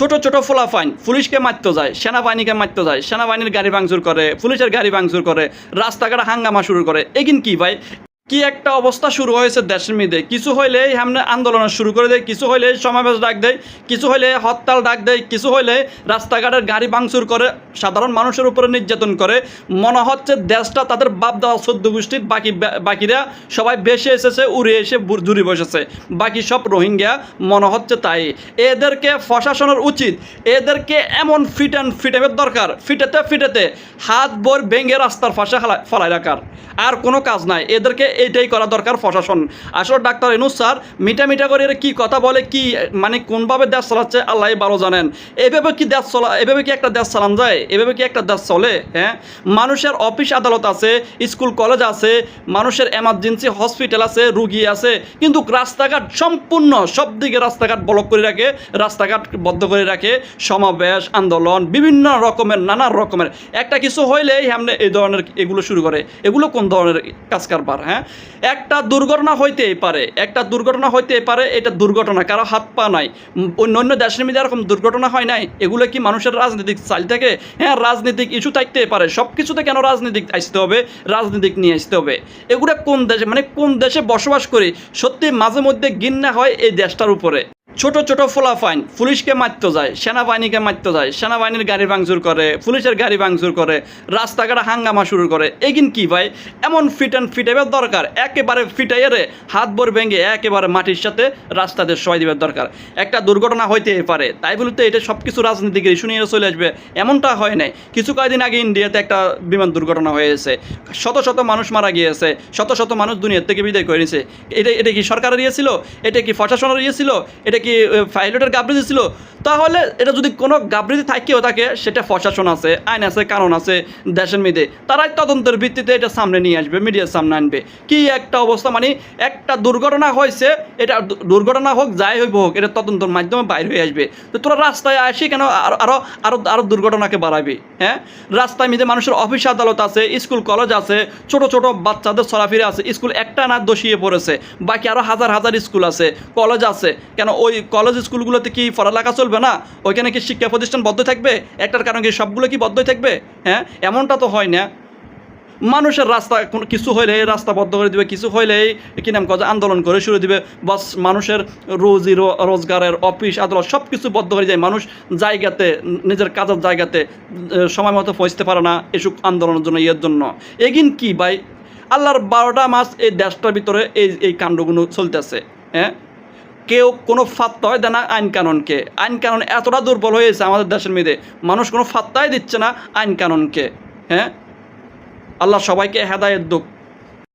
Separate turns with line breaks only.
ছোট ছোট ফোলাফাইন পুলিশকে মারতে যায়, সেনাবাহিনীকে মারতে যায়, সেনাবাহিনীর গাড়ি ভাঙচুর করে, পুলিশের গাড়ি ভাঙচুর করে, রাস্তাঘাট হাঙ্গামা শুরু করে। এগিন কি ভাই? কি একটা অবস্থা শুরু হয়েছে দেশের মধ্যে? কিছু হইলে সামনে আন্দোলন শুরু করে দেয়, কিছু হইলে সমাবেশ ডাক দেয়, কিছু হইলে হরতাল ডাক দেয়, কিছু হইলে রাস্তাঘাটের গাড়ি ভাঙচুর করে সাধারণ মানুষের উপরে নির্যাতন করে। মনে হচ্ছে দেশটা তাদের বাপ দেওয়া চোদ্দ গোষ্ঠীর বাকি বাকিরা সবাই বেশি এসেছে, উড়ে এসে জুড়ে বসেছে। বাকি সব রোহিঙ্গা, মনে হচ্ছে তাই। এদেরকে প্রশাসনের উচিত, এদেরকে এমন ফিট অ্যান্ড ফিটামের দরকার, ফিটেতে ফিটেতে হাত বোর ভেঙে রাস্তার ফাঁসে ফেলাই রাখার। আর কোনো কাজ নাই, এদেরকে এইটাই করা দরকার প্রশাসন। আসলে ডাক্তার এনুস স্যার, মিটা মিটা করে কি কথা বলে, কি মানে কোনভাবে দেশ চালাচ্ছে, আল্লাহ ভালো জানেন। এভাবে কি দেশ চলা, এভাবে কি একটা দেশ চালান যায়? এভাবে কি একটা দেশ চলে? হ্যাঁ? মানুষের অফিস আদালত আছে, স্কুল, কলেজ আছে, মানুষের এমার্জেন্সি হসপিটাল আছে, রুগী আছে, কিন্তু রাস্তাঘাট সম্পূর্ণ সব দিকে রাস্তাঘাট ব্লক করে রাখে, রাস্তাঘাট বদ্ধ করে রাখে, সমাবেশ, আন্দোলন, বিভিন্ন রকমের, নানা রকমের। একটা কিছু হইলেই সামনে এই ধরনের এগুলো শুরু করে। এগুলো কোন ধরনের কাজ কারবার হ্যাঁ? একটা দুর্ঘটনা হইতেই পারে, একটা দুর্ঘটনা হইতেই পারে, এটা দুর্ঘটনা, কারও হাত পা নাই। অন্য অন্য দেশের মধ্যে এরকম দুর্ঘটনা হয় নাই, এগুলো কি মানুষের রাজনৈতিক চাল থেকে? হ্যাঁ রাজনৈতিক ইস্যু থাকতেই পারে সব কিছুতে কেন রাজনীতিক আসতে হবে, রাজনীতিক নিয়ে আসতে হবে? এগুলো কোন দেশে মানে কোন দেশে বসবাস করি, সত্যি মাঝে মধ্যে গিন্না হয় এই দেশটার উপরে। ছোট ছোট ফোলা ফাইন, পুলিশকে মারতে যায়, সেনাবাহিনীকে মারতে যায়, সেনাবাহিনীর গাড়ি ভাঙচুর করে, পুলিশের গাড়ি ভাঙচুর করে, রাস্তাঘাটে হাঙ্গামা শুরু করে। এগিন কি ভাই? এমন ফিট অ্যান্ড ফিটাইবার দরকার? একেবারে ফিটাইয়ে হাত ভর ভেঙে একেবারে মাটির সাথে রাস্তাতে সবাই দেবার দরকার। একটা দুর্ঘটনা হইতে পারে। তাই বলতে এটা সব কিছু রাজনীতিকে ইস্যু নিয়ে চলে আসবে। এমনটা হয় নাই। কিছু কয়েকদিন আগে ইন্ডিয়াতে একটা বিমান দুর্ঘটনা হয়েছে। শত শত মানুষ মারা গিয়েছে। শত শত মানুষ দুনিয়ার থেকে বিদায় করে নিয়েছে এটা এটা কি সরকারের ইয়ে ছিল? এটা কি প্রশাসনের ইয়ে ছিল? এটা কি পাইলটের গাবৃতি ছিল তাহলে এটা যদি কোনো গাবৃতি থাকেও থাকে সেটা প্রশাসন আছে, আইন আছে কারণ আছে, দেশের মেয়েদের তারাই তদন্তের ভিত্তিতে এটা সামনে নিয়ে আসবে, মিডিয়ার সামনে আনবে। কি একটা অবস্থা মানে একটা দুর্ঘটনা হয়েছে, এটা দুর্ঘটনা হোক, যাই হইব হোক, এটা তদন্তের মাধ্যমে বাইর হয়ে আসবে। তো তোরা রাস্তায় আসি কেন আরও আরও আরও আরও দুর্ঘটনাকে বাড়াবি হ্যাঁ? রাস্তায় মিলে মানুষের অফিস আদালত আছে স্কুল কলেজ আছে, ছোট ছোট বাচ্চাদের চলাফিরে আছে স্কুল একটা না দোষিয়ে পড়েছে, বাকি আরও হাজার হাজার স্কুল আছে কলেজ আছে, কেন ওই কলেজ স্কুলগুলোতে কি পড়ালেখা চলবে না? ওইখানে কি শিক্ষা প্রতিষ্ঠান বদ্ধ থাকবে? একটার কারণে কি সবগুলো কি বদ্ধ থাকবে? হ্যাঁ এমনটা তো হয় না। মানুষের রাস্তা কোনো কিছু হইলে রাস্তা বদ্ধ করে দিবে, কিছু হইলেই কি নাম কাজ আন্দোলন করে শুরু দিবে। বাস, মানুষের রোজি রোজগারের অফিস, আদালত সব কিছু বদ্ধ হয়ে যায়। মানুষ জায়গাতে, নিজের কাজের জায়গাতে সময় মতো পৌঁছতে পারে না এসব আন্দোলনের জন্য, ইয়ের জন্য। এগিন কি ভাই? আল্লাহর বারোটা মাস এই দেশটার ভিতরে এই এই কাণ্ডগুলো চলতেছে। হ্যাঁ? কেউ কোনো ফাত্তাই দেয় না আইন কানুনকে আইন কানুন এতটা দুর্বল হয়েছে আমাদের দেশের মেয়েদের মানুষ কোনো ফাত্তাই দিচ্ছে না আইন কানুনকে হ্যাঁ? আল্লাহ সবাইকে হেদায়ত দুক।